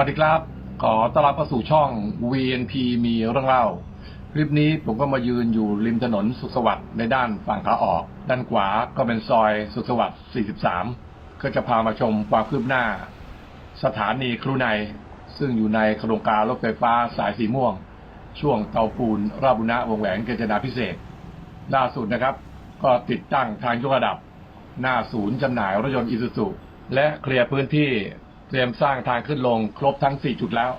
สวัสดีครับ ขอต้อนรับเข้าสู่ช่อง VNP มีเรื่องเล่า คลิปนี้ผมก็มายืนอยู่ริมถนนสุขสวัสดิ์ในด้านฝั่งขาออก ด้านขวาก็เป็นซอยสุขสวัสดิ์ 43 ก็จะพามาชมความคืบหน้า สถานีครูใน ซึ่งอยู่ในโครงการรถไฟฟ้าสายสีม่วง ช่วงเตาปูนราบุณะวงแหวนเกจนาพิเศษ ล่าสุดนะครับ ก็ติดตั้งทางยกระดับ หน้าศูนย์จำหน่ายรถยนต์อิซูซุและเคลียร์พื้นที่ เตรียมสร้างทางขึ้นลงครบทั้ง 4 จุดแล้ว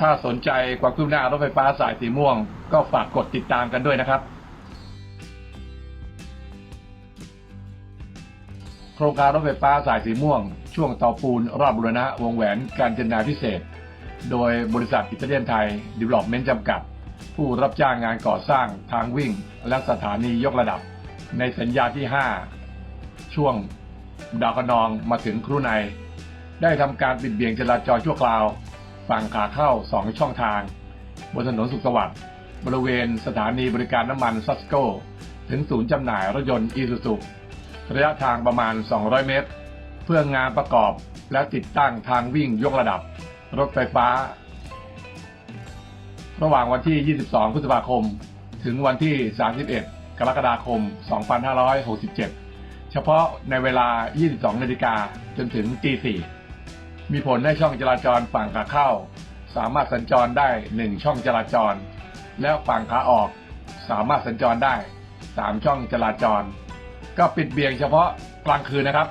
ถ้าสนใจความคืบหน้ารถไฟฟ้าสายสีม่วง ก็ฝากกดติดตามกันด้วยนะครับ โครงการรถไฟฟ้าสายสีม่วง ช่วงเตาปูนราชบุรณะวงแหวนการจนาพิเศษ โดยบริษัทอิตาเลียนไทยดีเวล็อปเมนต์จำกัด ผู้รับจ้างงานก่อสร้างทางวิ่ง และสถานียกระดับ ในสัญญาที่ 5 ช่วงดาวคะนองมาถึงครูใน ได้ทำการปิดเบี่ยงจราจรชั่วคราว ฝั่งขาเข้า 2 ช่องทาง บนถนนสุขสวัสดิ์บริเวณสถานีบริการน้ำมันซัสโก ถึงศูนย์จำหน่ายรถยนต์อีซูซุระยะทางประมาณ 200 เมตร เพื่องานประกอบและติดตั้งทางวิ่งยกระดับ รถไฟฟ้า ระหว่างวันที่ 22 พฤษภาคม ถึงวันที่ 31 กรกฎาคม 2567 เฉพาะในเวลา 22 นาฬิกาจนถึงตี4 มีผลให้ช่องจราจรฝั่งขาเข้า สามารถสัญจรได้ 1 ช่องจราจร และฝั่งขาออกสามารถสัญจรได้ 3 ช่องจราจร ก็ปิดเบี่ยงเฉพาะกลางคืนนะครับ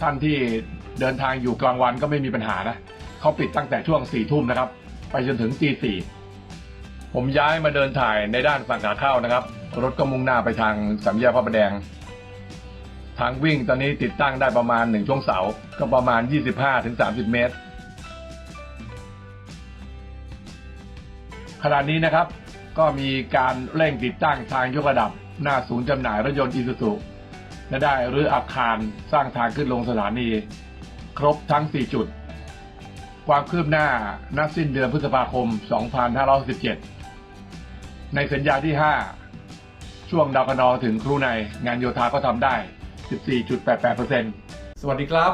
ท่านที่เดินทางอยู่กลางวันก็ไม่มีปัญหานะเขาปิดตั้งแต่ช่วง4ทุ่มนะครับ ไปจนถึงตีสี่ผมย้ายมาเดินถ่ายในด้านฝั่งขาเข้านะครับ รถก็มุ่งหน้าไปทางสามแยกพระประแดง ทางวิ่งตอนนี้ติดตั้งได้ประมาณหนึ่งช่วงเสา ก็ประมาณ 25-30 เมตร ขณะนี้นะครับ ก็มีการเร่งติดตั้งทางยกระดับ หน้าศูนย์จำหน่ายรถยนต์อีซูซุและได้รื้ออาคารสร้างทางขึ้นลงสถานี ครบทั้ง 4 จุด ความคืบหน้านัดสิ้นเดือนพฤษภาคม 2567ในสัญญาที่ 5 ช่วงดาวคนอถึงครูในงานโยธาก็ทำได้ 14.88%สวัสดีครับ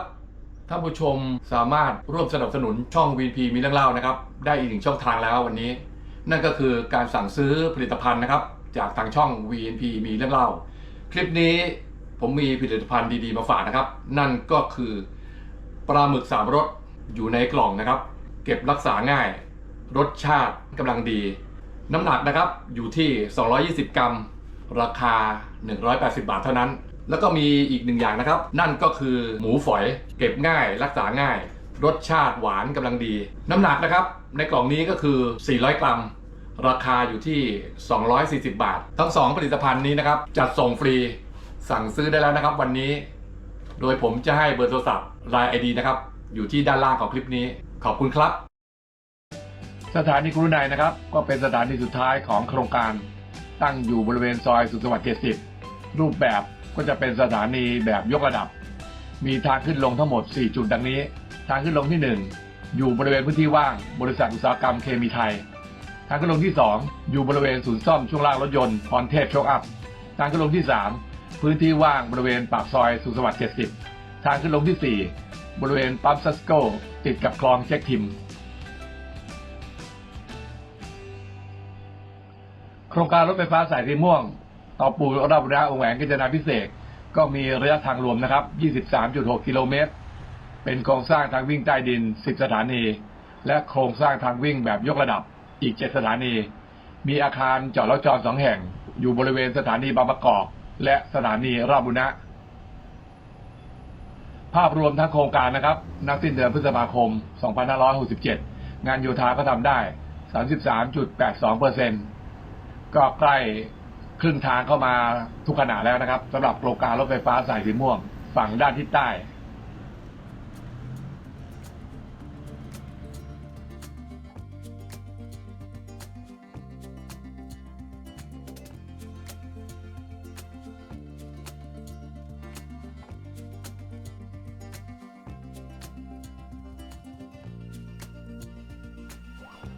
ท่านผู้ชมสามารถร่วมสนับสนุนช่อง VP มีเรื่องเล่านะครับ ได้อีกหนึ่งช่องทางแล้ววันนี้ นั่นก็คือการสั่งซื้อผลิตภัณฑ์นะครับ จากทางช่อง VNP มีเรื่องเล่า คลิปนี้ผมมีผลิตภัณฑ์ดีๆมาฝากนะครับ นั่นก็คือปลาหมึกสามรสอยู่ในกล่องนะครับ เก็บรักษาง่าย รสชาติกำลังดี น้ำหนักนะครับอยู่ที่ 220 กรัม ราคา 180 บาทเท่านั้น แล้วก็มีอีกหนึ่งอย่างนะครับ นั่นก็คือหมูฝอยเก็บง่ายรักษาง่าย รสชาติหวานกำลังดี น้ำหนักนะครับ ในกล่องนี้ก็คือ 400 กรัม ราคาอยู่ที่ 240 บาท ทั้ง 2 ผลิตภัณฑ์นี้นะครับ จัดส่งฟรีสั่งซื้อได้แล้วนะครับ วันนี้ โดยผมจะให้เบอร์โทรศัพท์รายไอดีนะครับ อยู่ที่ด้านล่างของคลิปนี้ ขอบคุณครับ สถานีกรุณายนะครับ ก็เป็นสถานีสุดท้ายของโครงการ ตั้งอยู่บริเวณซอยสุขสวัสดิ์70รูปแบบ ก็จะเป็นสถานีแบบยกระดับ มีทางขึ้นลงทั้งหมด 4 จุดดังนี้ ทางขึ้นลงที่ 1 อยู่บริเวณพื้นที่ว่าง บริษัทอุตสาหกรรมเคมีไทย ทางขึ้นลงที่ 2 อยู่บริเวณศูนย์ซ่อมช่วงล่างรถยนต์พรเทพโชคอัพ ทางขึ้นลงที่ 3 พื้นที่ว่างบริเวณปากซอยสุขสวัสดิ์70 ทางขึ้นลงที่ 4 บริเวณปั๊มซัสโกติดกับคลองเช็คทิมโครงการรถไฟฟ้าสายสีม่วง ต่อปูราชบุรณะวงแหวนกาญจนาพิเศษ ก็มีระยะทางรวมนะครับ 23.6 กิโลเมตร เป็นโครงสร้างทางวิ่งใต้ดิน 10 สถานี และโครงสร้างทางวิ่งแบบยกระดับอีก 7 สถานี มีอาคารจอดรถจอดสองแห่ง อยู่บริเวณสถานีบางประกอบ และสถานีราบุรณะภาพรวมทั้งโครงการนะครับ นักสิ้นเดือนพฤษภาคม 2567 งานโยธาก็ทำได้ 33.82เปอร์เซ็นต์ก็ใกล้ รึ่งทางเข้ามาทุกขณะแล้วนะครับสำหรับโครงการรถไฟฟ้าสายสีม่วง ฝั่งด้านทิศใต้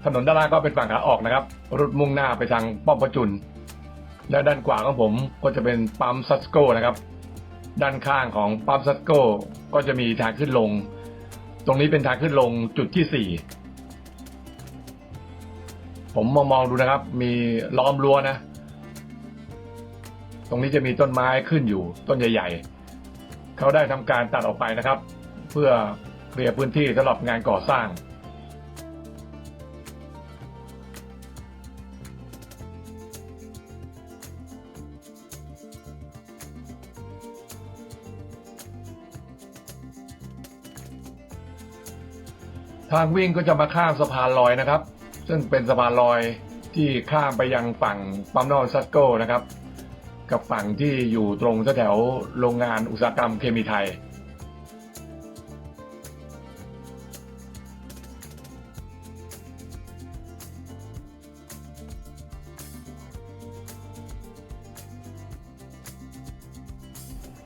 ถนนด้านล่างก็เป็นฝั่งขาออกนะครับรถมุ่งหน้าไปทางป้อมประจุน และด้านขวาของผมก็จะเป็นปั๊มซัสโกนะครับ ด้านข้างของปั๊มซัสโกก็จะมีทางขึ้นลง ตรงนี้เป็นทางขึ้นลงจุดที่สี่ผมมองมองดูนะครับ มีล้อมรั้วนะ ตรงนี้จะมีต้นไม้ขึ้นอยู่ต้นใหญ่ ๆ เขาได้ทำการตัดออกไปนะครับ เพื่อเคลียร์พื้นที่สำหรับงานก่อสร้าง ทางวิ่งก็จะมาข้ามสะพานลอยนะครับ ซึ่งเป็นสะพานลอยที่ข้ามไปยังฝั่งปั๊มน้ำมันซัสโก้นะครับ กับฝั่งที่อยู่ตรงแถวโรงงานอุตสาหกรรมเคมีไทย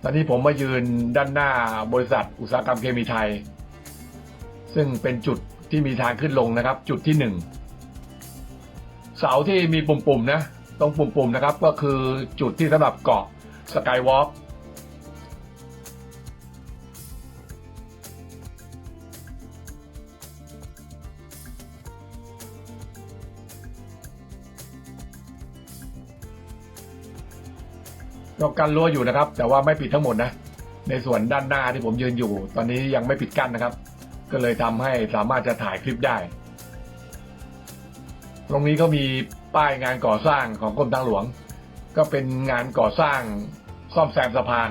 ตอนนี้ผมมายืนด้านหน้าบริษัทอุตสาหกรรมเคมีไทย ซึ่งเป็นจุดที่มีทางขึ้นลงนะครับ จุดที่หนึ่งเสาที่มีปุ่มๆนะตรงปุ่มๆนะครับก็คือจุดที่สำหรับเกาะสกายวอล์กก็กันรั้วอยู่นะครับ แต่ว่าไม่ปิดทั้งหมดนะ ในส่วนด้านหน้าที่ผมยืนอยู่ ตอนนี้ยังไม่ปิดกั้นนะครับ ก็เลยทำให้สามารถจะถ่ายคลิปได้ ตรงนี้ก็มีป้ายงานก่อสร้างของกรมทางหลวง ก็เป็นงานก่อสร้างซ่อมแซมสะพาน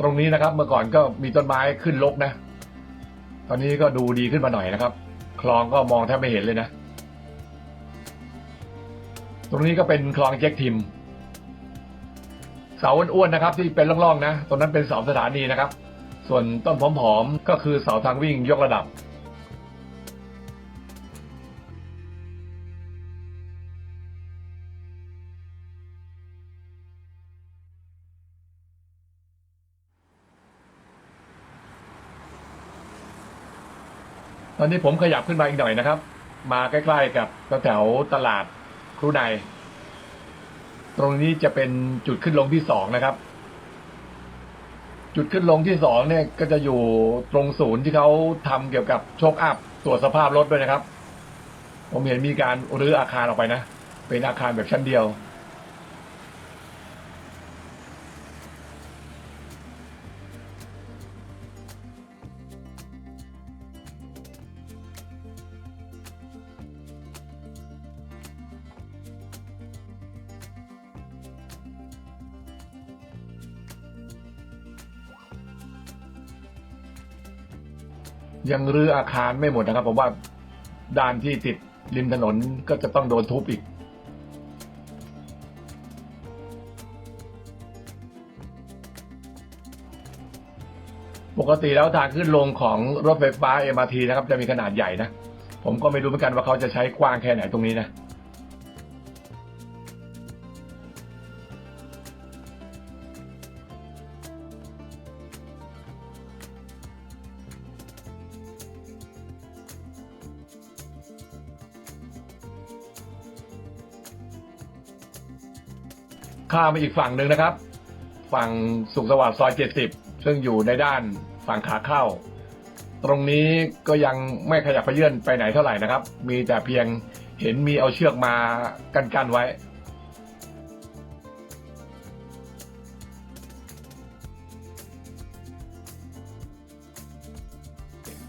ตรงนี้นะครับเมื่อก่อนก็มีต้นไม้ขึ้นรกนะ ตอนนี้ก็ดูดีขึ้นมาหน่อยนะครับ คลองก็มองแทบไม่เห็นเลยนะ ตรงนี้ก็เป็นคลองแจ็คทิมเสาอ้วนๆนะครับ ที่เป็นร่องๆนะตรงนั้นเป็นเสาสถานีนะครับ ส่วนต้นผอมๆก็คือเสาทางวิ่งยกระดับ ตอนนี้ผมขยับขึ้นมาอีกหน่อยนะครับ มาใกล้ๆกับแถวตลาดครูในตรงนี้จะเป็นจุดขึ้นลงที่สองนะครับ จุดขึ้นลงที่สองเนี่ยก็จะอยู่ตรงศูนย์ที่เขาทำเกี่ยวกับโชคอัพตรวจสภาพรถด้วยนะครับ ผมเห็นมีการรื้ออาคารออกไปนะ เป็นอาคารแบบชั้นเดียว ยังรื้ออาคารไม่หมดนะครับผมว่าด้านที่ติดริมถนนก็จะต้องโดนทุบอีก ปกติแล้วทางขึ้นลงของรถไฟฟ้า MRT นะครับ จะมีขนาดใหญ่นะ ผมก็ไม่รู้เหมือนกันว่าเขาจะใช้กว้างแค่ไหนตรงนี้นะ ข้ามไปอีกฝั่งหนึ่งนะครับ ฝั่งสุขสวัสดิ์ซอย 70 ซึ่งอยู่ในด้านฝั่งขาเข้า ตรงนี้ก็ยังไม่ขยับเขยื่อนไปไหนเท่าไหร่นะครับ มีแต่เพียงเห็นมีเอาเชือกมากันๆไว้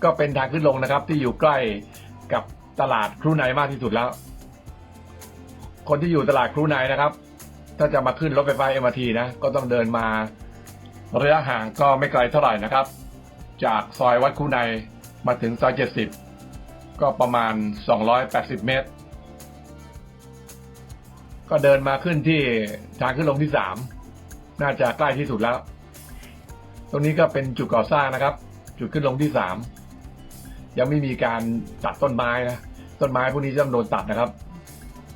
ก็เป็นทางขึ้นลงนะครับ ที่อยู่ใกล้กับตลาดครูไนมากที่สุดแล้ว คนที่อยู่ตลาดครูไนนะครับ ถ้าจะมาขึ้นรถไฟฟ้า MRT นะ ก็ต้องเดินมาระยะห่างก็ไม่ไกลเท่าไหร่นะครับ จากซอยวัดคูในมาถึงซอย 70 ก็ประมาณ 280 เมตร ก็เดินมาขึ้นที่ทางขึ้นลงที่ 3 น่าจะใกล้ที่สุดแล้ว ตรงนี้ก็เป็นจุดก่อสร้างนะครับ จุดขึ้นลงที่ 3 ยังไม่มีการตัดต้นไม้นะ ต้นไม้พวกนี้จะต้องโดนตัดนะครับ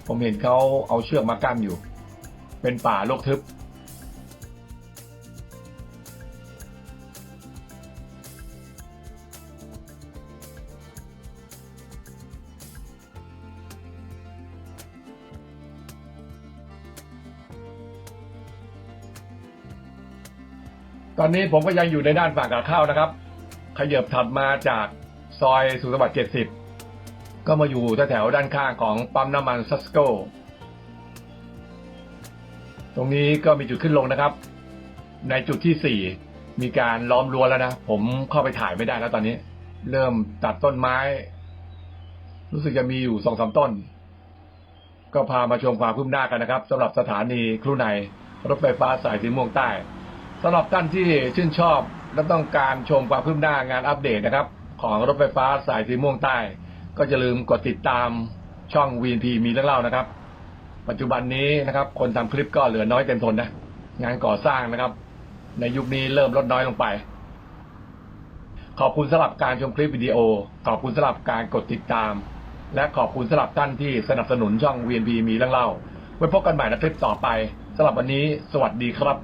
ผมเห็นเขาเอาเชือกมากั้นอยู่ เป็นป่าโลกทึบ ตอนนี้ผมก็ยังอยู่ในด้านฝั่งขาเข้านะครับ ขยับถัดมาจากซอยสุขสวัสดิ์70 ก็มาอยู่แถวๆด้านข้างของปั๊มน้ำมันซัสโก ตรงนี้ก็มีจุดขึ้นลงนะครับ ในจุดที่4มีการล้อมรั้วแล้วนะ ผมเข้าไปถ่ายไม่ได้แล้วตอนนี้ เริ่มตัดต้นไม้ รู้สึกจะมีอยู่สองสามต้น ก็พามาชมความคืบหน้ากันนะครับสำหรับสถานีครูในรถไฟฟ้าสายสีม่วงใต้สำหรับท่านที่ชื่นชอบและต้องการชมความคืบหน้างานอัปเดตนะครับ ของรถไฟฟ้าสายสีม่วงใต้ ก็จะลืมกดติดตามช่อง VNP มีเรื่องเล่านะครับ ปัจจุบันนี้นะครับ คนทำคลิปก็เหลือน้อยเต็มทนนะงานก่อสร้างนะครับ ในยุคนี้เริ่มลดน้อยลงไป ขอบคุณสำหรับการชมคลิปวิดีโอ ขอบคุณสำหรับการกดติดตาม และขอบคุณสำหรับท่านที่สนับสนุนช่อง VNP มีเรื่องเล่าไว้พบกันใหม่ในคลิปต่อไปสำหรับวันนี้ สวัสดีครับ